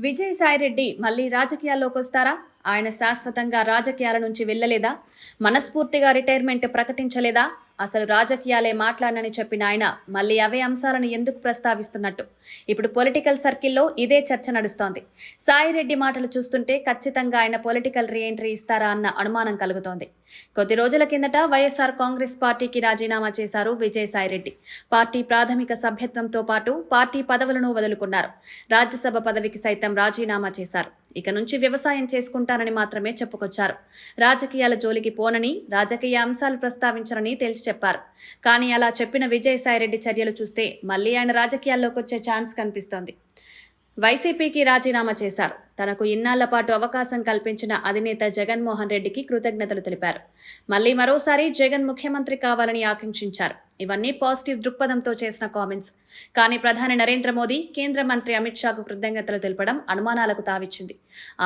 విజయసాయిరెడ్డి మళ్ళీ రాజకీయాల్లోకి వస్తారా? ఆయన శాశ్వతంగా రాజకీయాల నుంచి వెళ్ళలేదా? మనస్ఫూర్తిగా రిటైర్మెంట్ ప్రకటించలేదా? అసలు రాజకీయాలే మాట్లాడనని చెప్పిన ఆయన మళ్ళీ అవే అంశాలను ఎందుకు ప్రస్తావిస్తున్నట్టు? ఇప్పుడు పొలిటికల్ సర్కిల్లో ఇదే చర్చ నడుస్తోంది. సాయిరెడ్డి మాటలు చూస్తుంటే ఖచ్చితంగా ఆయన పొలిటికల్ రీఎంట్రీ ఇస్తారా అన్న అనుమానం కలుగుతోంది. కొద్ది రోజుల కిందట వైఎస్ఆర్ కాంగ్రెస్ పార్టీకి రాజీనామా చేశారు విజయసాయిరెడ్డి పార్టీ ప్రాథమిక సభ్యత్వంతో పాటు పార్టీ పదవులను వదులుకున్నారు. రాజ్యసభ పదవికి సైతం రాజీనామా చేశారు. ఇక నుంచి వ్యవసాయం చేసుకుంటానని మాత్రమే చెప్పుకొచ్చారు. రాజకీయాల జోలికి పోనని రాజకీయ అంశాలు ప్రస్తావించరని తేల్చి చెప్పారు. కానీ అలా చెప్పిన విజయసాయిరెడ్డి చర్యలు చూస్తే మళ్ళీ ఆయన రాజకీయాల్లోకి వచ్చే ఛాన్స్ కనిపిస్తోంది. వైసీపీకి రాజీనామా చేశారు. తనకు ఇన్నాళ్ళ పాటు అవకాశం కల్పించిన అధినేత జగన్మోహన్ రెడ్డికి కృతజ్ఞతలు తెలిపారు. మళ్ళీ మరోసారి జగన్ ముఖ్యమంత్రి కావాలని ఆకాంక్షించారు. ఇవన్నీ పాజిటివ్ దృక్పథంతో చేసిన కామెంట్స్. కానీ ప్రధాని నరేంద్ర మోదీ కేంద్ర మంత్రి అమిత్ షాకు కృతజ్ఞతలు తెలపడం అనుమానాలకు తావిచ్చింది.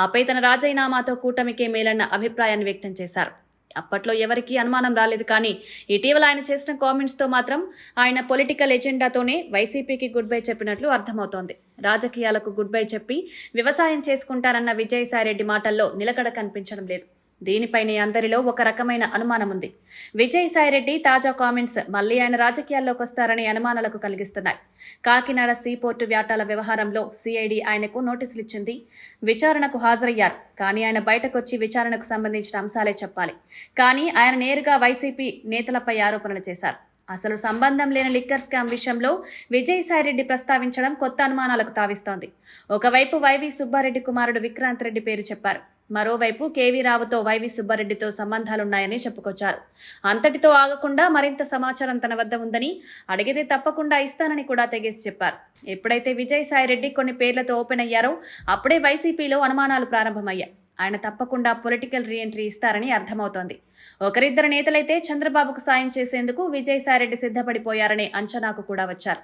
ఆపై తన రాజీనామాతో కూటమికే మేలన్న అభిప్రాయాన్ని వ్యక్తం చేశారు. అప్పట్లో ఎవరికీ అనుమానం రాలేదు కానీ ఇటీవల ఆయన చేసిన కామెంట్స్తో మాత్రం ఆయన పొలిటికల్ ఎజెండాతోనే వైసీపీకి గుడ్ బై చెప్పినట్లు అర్థమవుతోంది. రాజకీయాలకు గుడ్ బై చెప్పి వ్యవసాయం చేసుకుంటారన్న విజయసాయిరెడ్డి మాటల్లో నిలకడ కనిపించడం లేదు. దీనిపైనే అందరిలో ఒక రకమైన అనుమానం ఉంది. విజయసాయిరెడ్డి తాజా కామెంట్స్ మళ్ళీ ఆయన రాజకీయాల్లోకి వస్తారనే అనుమానాలకు కలిగిస్తున్నాయి. కాకినాడ సీపోర్టు వ్యాటాల వ్యవహారంలో సిఐడి ఆయనకు నోటీసులు ఇచ్చింది. విచారణకు హాజరయ్యారు. కానీ ఆయన బయటకొచ్చి విచారణకు సంబంధించిన అంశాలే చెప్పాలి. కానీ ఆయన నేరుగా వైసీపీ నేతలపై ఆరోపణలు చేశారు. అసలు సంబంధం లేని లిక్కర్ స్కామ్ విషయంలో విజయసాయిరెడ్డి ప్రస్తావించడం కొత్త అనుమానాలకు తావిస్తోంది. ఒకవైపు వైవి సుబ్బారెడ్డి కుమారుడు విక్రాంత్ రెడ్డి పేరు చెప్పారు. మరోవైపు కేవీ రావుతో వైవి సుబ్బారెడ్డితో సంబంధాలున్నాయని చెప్పుకొచ్చారు. అంతటితో ఆగకుండా మరింత సమాచారం తన వద్ద ఉందని అడిగితే తప్పకుండా ఇస్తానని కూడా తెగేసి చెప్పారు. ఎప్పుడైతే విజయసాయిరెడ్డి కొన్ని పేర్లతో ఓపెన్ అయ్యారో అప్పుడే వైసీపీలో అనుమానాలు ప్రారంభమయ్యాయి. ఆయన తప్పకుండా పొలిటికల్ రీఎంట్రీ ఇస్తారని అర్థమవుతోంది. ఒకరిద్దరు నేతలైతే చంద్రబాబుకు సాయం చేసేందుకు విజయసాయిరెడ్డి సిద్ధపడిపోయారనే అంచనాకు కూడా వచ్చారు.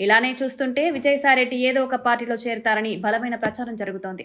ఇలానే చూస్తుంటే విజయసాయిరెడ్డి ఏదో ఒక పార్టీలో చేరతారని బలమైన ప్రచారం జరుగుతోంది.